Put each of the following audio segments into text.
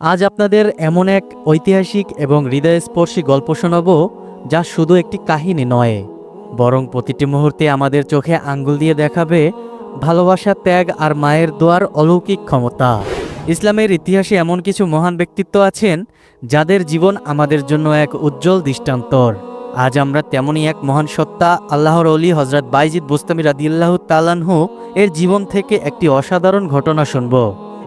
আজ আপনাদের এমন এক ঐতিহাসিক এবং হৃদয়স্পর্শী গল্প শোনাব যা শুধু একটি কাহিনী নয়, বরং প্রতিটি মুহূর্তে আমাদের চোখে আঙ্গুল দিয়ে দেখাবে ভালোবাসা, ত্যাগ আর মায়ের দোয়ার অলৌকিক ক্ষমতা। ইসলামের ইতিহাসে এমন কিছু মহান ব্যক্তিত্ব আছেন যাদের জীবন আমাদের জন্য এক উজ্জ্বল দৃষ্টান্তর। আজ আমরা তেমনই এক মহান সত্তা, আল্লাহর অলি হজরত বাইজিদ বুস্তামি রাদিয়াল্লাহ তালানহু এর জীবন থেকে একটি অসাধারণ ঘটনা শুনব।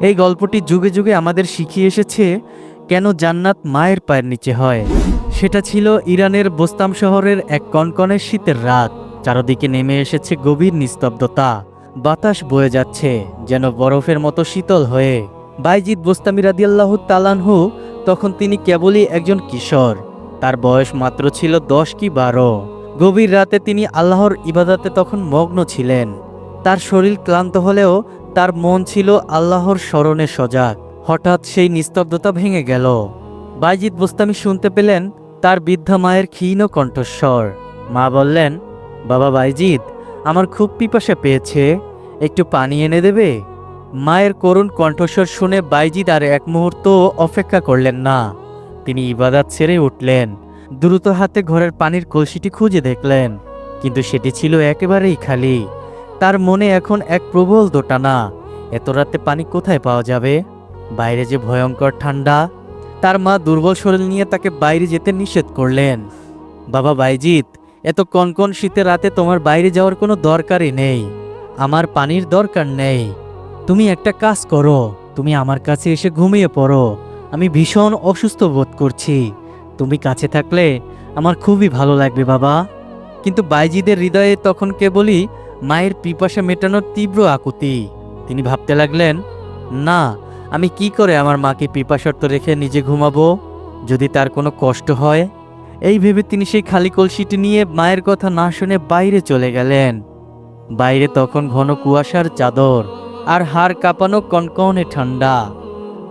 এই গল্পটি যুগে যুগে আমাদের শিখিয়ে এসেছে কেন জান্নাত মায়ের পায়ের নিচে হয়। সেটা ছিল ইরানের বোস্তাম শহরের এক কনকনে শীতের রাত। চারদিকে নেমে এসেছে গভীর নিস্তব্ধতা। বাতাস বয়ে যাচ্ছে, যেন বরফের মতো শীতল হয়ে। বাইজিদ বোস্তামি রাদিয়াল্লাহু তালানহু তখন তিনি কেবলই একজন কিশোর। তার বয়স মাত্র ছিল দশ কি বারো। গভীর রাতে তিনি আল্লাহর ইবাদাতে তখন মগ্ন ছিলেন। তার শরীর ক্লান্ত হলেও তার মন ছিল আল্লাহর স্মরণে সজাগ। হঠাৎ সেই নিস্তব্ধতা ভেঙে গেল। বাইজিৎ বোস্তামি শুনতে পেলেন তার বৃদ্ধা মায়ের ক্ষীণ কণ্ঠস্বর। মা বললেন, বাবা বাইজিৎ আমার খুব পিপাসা পেয়েছে। একটু পানি এনে দেবে? মায়ের করুণ কণ্ঠস্বর শুনে বাইজিৎ আর এক মুহূর্ত অপেক্ষা করলেন না। তিনি ইবাদাত ছেড়ে উঠলেন। দ্রুত হাতে ঘরের পানির কলসিটি খুঁজে দেখলেন, কিন্তু সেটি ছিল একেবারেই খালি। তার মনে এখন এক প্রবল দোটানা। এত রাতে পানি কোথায় পাওয়া যাবে? বাইরে যে ভয়ঙ্কর ঠান্ডা। তার মা দুর্বল শরীর নিয়ে তাকে বাইরে যেতে নিষেধ করলেন। বাবা বাইজিৎ, এত কনকন শীতে রাতে তোমার বাইরে যাওয়ার কোনো দরকারই নেই। আমার পানির দরকার নেই। তুমি একটা কাজ করো। তুমি আমার কাছে এসে ঘুমিয়ে পড়ো। আমি ভীষণ অসুস্থ বোধ করছি। তুমি কাছে থাকলে আমার খুবই ভালো লাগবে বাবা। কিন্তু বাইজিদের হৃদয়ে তখন কেবলই মায়ের পিপাসা মেটানোর তীব্র আকুতি। তিনি ভাবতে লাগলেন, না, আমি কি করে আমার মাকে পিপাসার্ত রেখে নিজে ঘুমাবো? যদি তার কোনো কষ্ট হয়? এই ভেবে তিনি সেই খালি কলসিটি নিয়ে মায়ের কথা না শুনে বাইরে চলে গেলেন। বাইরে তখন ঘন কুয়াশার চাদর আর হাড় কাঁপানো কনকনে ঠান্ডা।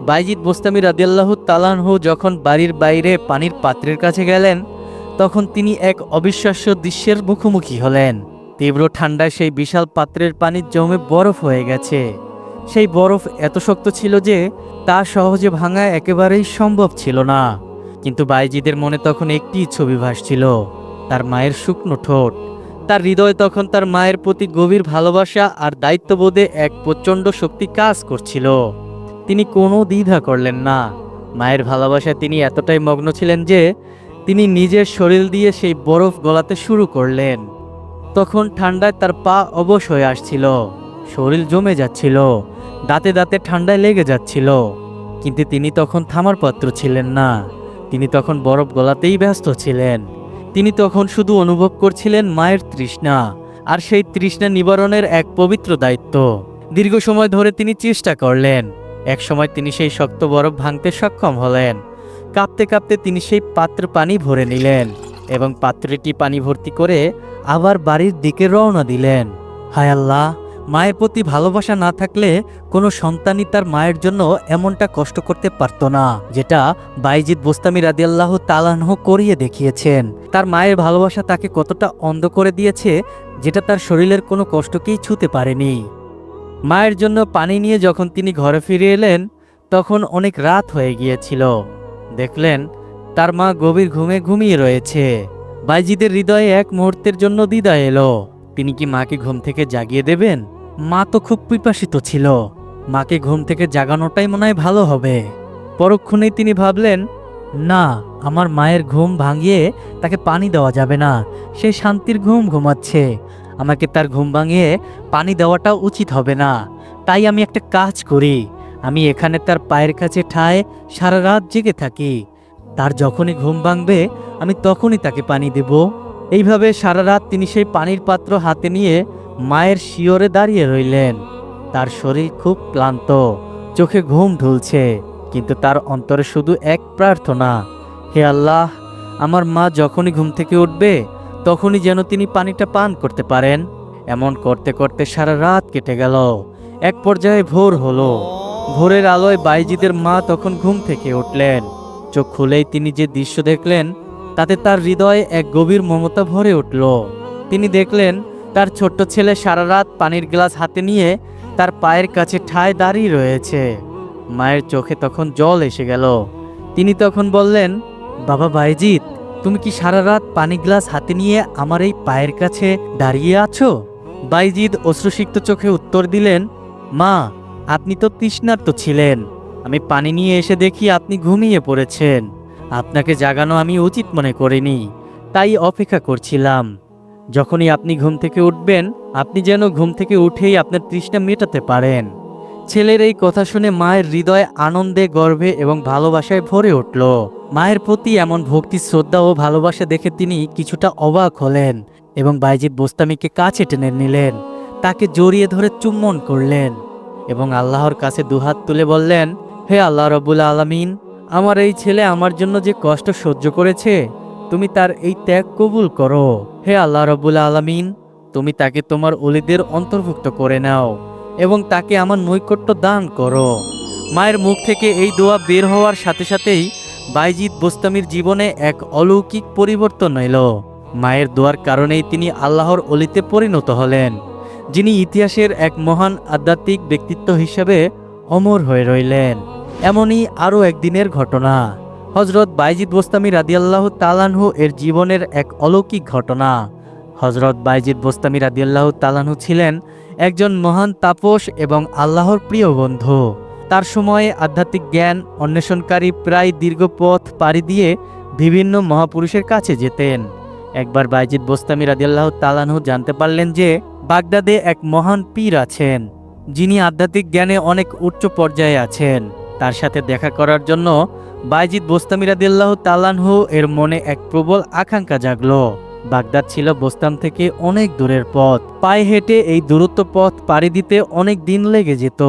বাইজিদ বোস্তামি রাদিয়াল্লাহু তালানহু যখন বাড়ির বাইরে পানির পাত্রের কাছে গেলেন, তখন তিনি এক অবিশ্বাস্য দৃশ্যের মুখোমুখি হলেন। তীব্র ঠান্ডায় সেই বিশাল পাত্রের পানি জমে বরফ হয়ে গেছে। সেই বরফ এত শক্ত ছিল যে তা সহজে ভাঙা একেবারেই সম্ভব ছিল না। কিন্তু বাইজিদের মনে তখন একটি ছবি ভাসছিল, তার মায়ের শুকনো ঠোঁট। তার হৃদয় তখন তার মায়ের প্রতি গভীর ভালোবাসা আর দায়িত্ববোধে এক প্রচণ্ড শক্তি কাজ করছিল। তিনি কোনো দ্বিধা করলেন না। মায়ের ভালোবাসায় তিনি এতটাই মগ্ন ছিলেন যে তিনি নিজের শরীর দিয়ে সেই বরফ গলাতে শুরু করলেন। তখন ঠান্ডায় তার পা অবশ হয়ে আসছিল। শরীর জমে যাচ্ছিল। দাঁতে দাঁতে ঠান্ডায় লেগে যাচ্ছিল। কিন্তু তিনি তখন থামার পাত্র ছিলেন না। তিনি তখন বরফ গলাতেই ব্যস্ত ছিলেন। তিনি তখন শুধু অনুভব করছিলেন মায়ের তৃষ্ণা আর সেই তৃষ্ণা নিবারণের এক পবিত্র দায়িত্ব। দীর্ঘ সময় ধরে তিনি চেষ্টা করলেন। এক সময় তিনি সেই শক্ত বরফ ভাঙতে সক্ষম হলেন। কাঁপতে কাঁপতে তিনি সেই পাত্র পানি ভরে নিলেন এবং পাত্রটি পানি ভর্তি করে আবার বাড়ির দিকে রওনা দিলেন। হায় আল্লাহ, মায়ের প্রতি ভালোবাসা না থাকলে কোনো সন্তানই তার মায়ের জন্য এমনটা কষ্ট করতে পারত না, যেটা বাইজিদ বোস্তামি রাদিয়াল্লাহ তালানহ করিয়ে দেখিয়েছেন। তার মায়ের ভালোবাসা তাকে কতটা অন্ধ করে দিয়েছে, যেটা তার শরীরের কোনো কষ্টকেই ছুতে পারেনি। মায়ের জন্য পানি নিয়ে যখন তিনি ঘরে ফিরে এলেন, তখন অনেক রাত হয়ে গিয়েছিল। দেখলেন, তার মা গভীর ঘুমে ঘুমিয়ে রয়েছে। বাইজিদের হৃদয়ে এক মুহূর্তের জন্য দ্বিধা এলো। তিনি কি মাকে ঘুম থেকে জাগিয়ে দেবেন? মা তো খুব পিপাসিত ছিল। মাকে ঘুম থেকে জাগানোটাই মনে হয় ভালো হবে। পরক্ষণেই তিনি ভাবলেন, না, আমার মায়ের ঘুম ভাঙিয়ে তাকে পানি দেওয়া যাবে না। সে শান্তির ঘুম ঘুমাচ্ছে। আমাকে তার ঘুম ভাঙিয়ে পানি দেওয়াটা উচিত হবে না। তাই আমি একটা কাজ করি। আমি এখানে তার পায়ের কাছে ঠায় সারা রাত জেগে থাকি। তার যখনই ঘুম ভাঙবে, আমি তখনই তাকে পানি দেব। এইভাবে সারা রাত তিনি সেই পানির পাত্র হাতে নিয়ে মায়ের শিওরে দাঁড়িয়ে রইলেন। তার শরীর খুব ক্লান্ত, চোখে ঘুম ঢুলছে, কিন্তু তার অন্তরে শুধু এক প্রার্থনা, হে আল্লাহ, আমার মা যখনই ঘুম থেকে উঠবে, তখনই যেন তিনি পানিটা পান করতে পারেন। এমন করতে করতে সারা রাত কেটে গেল, এক পর্যায়ে ভোর হলো। ভোরের আলোয় বাইজিদের মা তখন ঘুম থেকে উঠলেন। চোখ খুলেই তিনি যে দৃশ্য দেখলেন, তাতে তার হৃদয়ে এক গভীর মমতা ভরে উঠল। তিনি দেখলেন, তার ছোট্ট ছেলে সারা রাত পানির গ্লাস হাতে নিয়ে তার পায়ের কাছে ঠায় দাঁড়িয়ে রয়েছে। মায়ের চোখে তখন জল এসে গেল। তিনি তখন বললেন, বাবা বাইজিৎ, তুমি কি সারা রাত পানি গ্লাস হাতে নিয়ে আমার এই পায়ের কাছে দাঁড়িয়ে আছো? বাইজিদ অশ্রুসিক্ত চোখে উত্তর দিলেন, মা, আপনি তো তৃষ্ণার্ত ছিলেন। আমি পানি নিয়ে এসে দেখি আপনি ঘুমিয়ে পড়েছেন। আপনাকে জাগানো আমি উচিত মনে করিনি, তাই অপেক্ষা করছিলাম। যখনই আপনি ঘুম থেকে উঠবেন, আপনি যেন ঘুম থেকে উঠেই আপনার তৃষ্ণা মেটাতে পারেন। ছেলের এই কথা শুনে মায়ের হৃদয় আনন্দে, গর্বে এবং ভালোবাসায় ভরে উঠল। মায়ের প্রতি এমন ভক্তি, শ্রদ্ধা ও ভালোবাসা দেখে তিনি কিছুটা অবাক হলেন এবং বাইজিৎ বোস্তামিকে কাছে টেনে নিলেন। তাকে জড়িয়ে ধরে চুম্বন করলেন এবং আল্লাহর কাছে দুহাত তুলে বললেন হে আল্লাহ রবুল আলমিন, আমার এই ছেলে আমার জন্য যে কষ্ট সহ্য করেছে, তুমি তার এই ত্যাগ কবুল করো। হে আল্লাহ রবুল আলমিন, তুমি তাকে তোমার অলিদের অন্তর্ভুক্ত করে নাও এবং তাকে আমার নৈকট্য দান করো। মায়ের মুখ থেকে এই দোয়া বের হওয়ার সাথে সাথেই বাইজিৎ বোস্তামির জীবনে এক অলৌকিক পরিবর্তন এলো। মায়ের দোয়ার কারণেই তিনি আল্লাহর অলিতে পরিণত হলেন, যিনি ইতিহাসের এক মহান আধ্যাত্মিক ব্যক্তিত্ব হিসেবে অমর হয়ে রইলেন। এমনই আরও একদিনের ঘটনা। হজরত বাইজিদ বোস্তামি রাদিয়াল্লাহ তালানহু এর জীবনের এক অলৌকিক ঘটনা। হজরত বাইজিদ বোস্তামি রাদিয়াল্লাহ তালানহু ছিলেন একজন মহান তাপস এবং আল্লাহর প্রিয় বন্ধু। তার সময়ে আধ্যাত্মিক জ্ঞান অন্বেষণকারী প্রায় দীর্ঘ পথ পাড়ি দিয়ে বিভিন্ন মহাপুরুষের কাছে যেতেন। একবার বাইজিদ বোস্তামি রাদিয়াল্লাহ তালানহু জানতে পারলেন যে বাগদাদে এক মহান পীর আছেন। যিনি আধ্যাত্মিক জ্ঞানে অনেক উচ্চ পর্যায়ে আছেন। তার সাথে দেখা করার জন্য বাইজিদ বোস্তামি রাদিয়াল্লাহ তালানহু এর মনে এক প্রবল আকাঙ্ক্ষা জাগলো। বাগদাদ ছিল বোস্তাম থেকে অনেক দূরের পথ। পায়ে হেঁটে এই দূরত্ব পথ পাড়ি দিতে অনেক দিন লেগে যেত।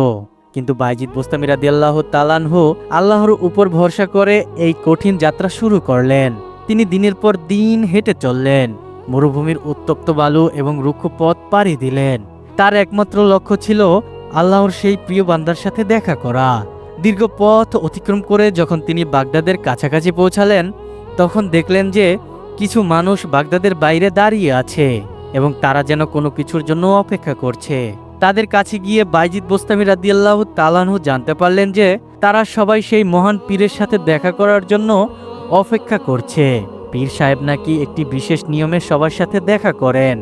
কিন্তু বাইজিদ বোস্তামি রাদিয়াল্লাহ তালানহু আল্লাহর উপর ভরসা করে এই কঠিন যাত্রা শুরু করলেন। তিনি দিনের পর দিন হেঁটে চললেন। মরুভূমির উত্তপ্ত বালু এবং রুক্ষ পথ পাড়ি দিলেন। তার একমাত্র লক্ষ্য ছিল আল্লাহর সেই প্রিয় বান্দার সাথে দেখা করা। দীর্ঘ পথ অতিক্রম করে যখন তিনি বাগদাদের কাছাকাছি পৌঁছালেন, তখন দেখলেন যে কিছু মানুষ বাগদাদের বাইরে দাঁড়িয়ে আছে এবং তারা যেন কোনো কিছুর জন্য অপেক্ষা করছে। তাদের কাছে গিয়ে বাইজিদ বোস্তামি রাদিয়াল্লাহু তালানহু জানতে পারলেন যে তারা সবাই সেই মহান পীরের সাথে দেখা করার জন্য অপেক্ষা করছে। পীর সাহেব নাকি একটি বিশেষ নিয়মে সবার সাথে দেখা করেন।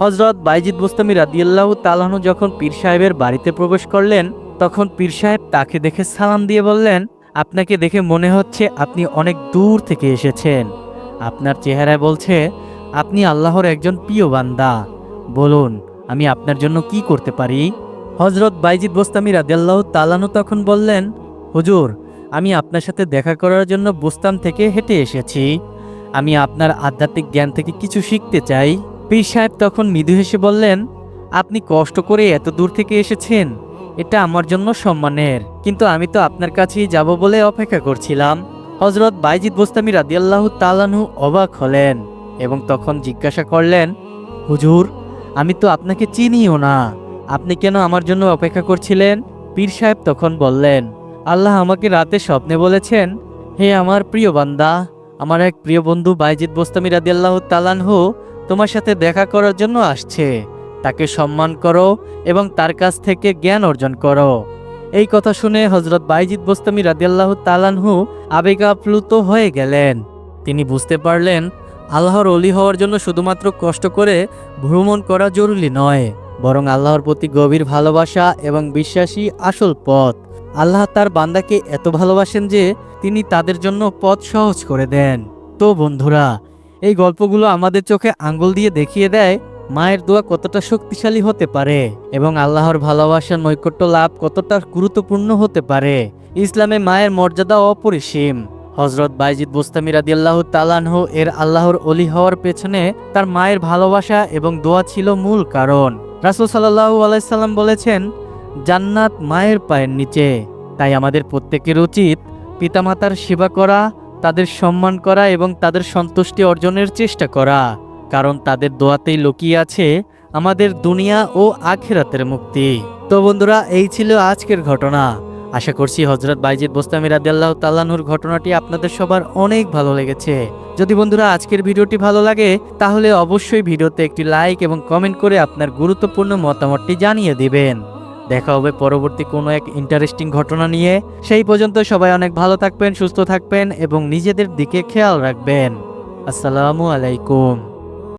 হজরত বাইজিদ বোস্তামি রাদিয়াল্লাহু তালানহু যখন পীর সাহেবের বাড়িতে প্রবেশ করলেন, তখন পীর সাহেব তাকে দেখে সালাম দিয়ে বললেন, আপনাকে দেখে মনে হচ্ছে আপনি অনেক দূর থেকে এসেছেন। আপনার চেহারায় বলছে, আপনি আল্লাহর একজন প্রিয় বান্দা। বলুন, আমি আপনার জন্য কি করতে পারি? হজরত বাইজিদ বোস্তামি রাদিয়াল্লাহু তালানু তখন বললেন, হুজুর, আমি আপনার সাথে দেখা করার জন্য বোস্তাম থেকে হেঁটে এসেছি। আমি আপনার আধ্যাত্মিক জ্ঞান থেকে কিছু শিখতে চাই। পীর সাহেব তখন মৃদু হেসে বললেন, আপনি কষ্ট করে এত দূর থেকে এসেছেন, এটা আমার জন্য সম্মানের। কিন্তু আমি তো আপনার কাছেই যাব বলে অপেক্ষা করছিলাম। হজরত বাইজিদ বোস্তামি রাদিয়াল্লাহু তালানহু অবাক হলেন এবং তখন জিজ্ঞাসা করলেন, হুজুর, আমি তো আপনাকে চিনিও না, আপনি কেন আমার জন্য অপেক্ষা করছিলেন? পীর সাহেব তখন বললেন, আল্লাহ আমাকে রাতে স্বপ্নে বলেছেন, হে আমার প্রিয় বান্দা, আমার এক প্রিয় বন্ধু বাইজিদ বোস্তামি রাদিয়াল্লাহু তালানহু তোমার সাথে দেখা করার জন্য আসছে। তাকে সম্মান করো এবং তার কাছ থেকে জ্ঞান অর্জন করো। এই কথা শুনে হজরত বাইজিদ বোস্তামি রাদিয়াল্লাহু তালানহু আবেগাপ্লুত হয়ে গেলেন। তিনি বুঝতে পারলেন, আল্লাহর অলি হওয়ার জন্য শুধুমাত্র কষ্ট করে ভ্রমণ করা জরুরি নয়, বরং আল্লাহর প্রতি গভীর ভালোবাসা এবং বিশ্বাসী আসল পথ। আল্লাহ তার বান্দাকে এত ভালোবাসেন যে তিনি তাদের জন্য পথ সহজ করে দেন। তো বন্ধুরা এই গল্পগুলো আমাদের চোখে আঙ্গুল দিয়ে দেখিয়ে দেয় মায়ের দোয়া কতটা শক্তিশালী হতে পারে এবং আল্লাহর ভালোবাসা নৈকট্য লাভ কতটা গুরুত্বপূর্ণ হতে পারে। ইসলামে মায়ের মর্যাদা অপরিসীম। হজরত বাইজিদ বোস্তামি রাদিয়াল্লাহ তালানহ এর আল্লাহর অলি হওয়ার পেছনে তার মায়ের ভালোবাসা এবং দোয়া ছিল মূল কারণ। রাসুল সাল্লাহু আলাইসাল্লাম বলেছেন, জান্নাত মায়ের পায়ের নিচে। তাই আমাদের প্রত্যেকের উচিত পিতামাতার সেবা করা তাদের সম্মান করা এবং তাদের সন্তুষ্টি অর্জনের চেষ্টা করা, কারণ তাদের দোয়াতেই লুকিয়ে আছে আমাদের দুনিয়া ও আখেরাতের মুক্তি। তো বন্ধুরা, এই ছিল আজকের ঘটনা। আশা করছি হজরত বাইজিদ বোস্তামি রাদিয়াল্লাহ তাল্লাহুর ঘটনাটি আপনাদের সবার অনেক ভালো লেগেছে। যদি বন্ধুরা আজকের ভিডিওটি ভালো লাগে, তাহলে অবশ্যই ভিডিওতে একটি লাইক এবং কমেন্ট করে আপনার গুরুত্বপূর্ণ মতামতটি জানিয়ে দিবেন। দেখা হবে পরবর্তী কোনো এক ইন্টারেস্টিং ঘটনা নিয়ে। সেই পর্যন্ত সবাই অনেক ভালো থাকবেন, সুস্থ থাকবেন এবং নিজেদের দিকে খেয়াল রাখবেন। আসসালামু আলাইকুম।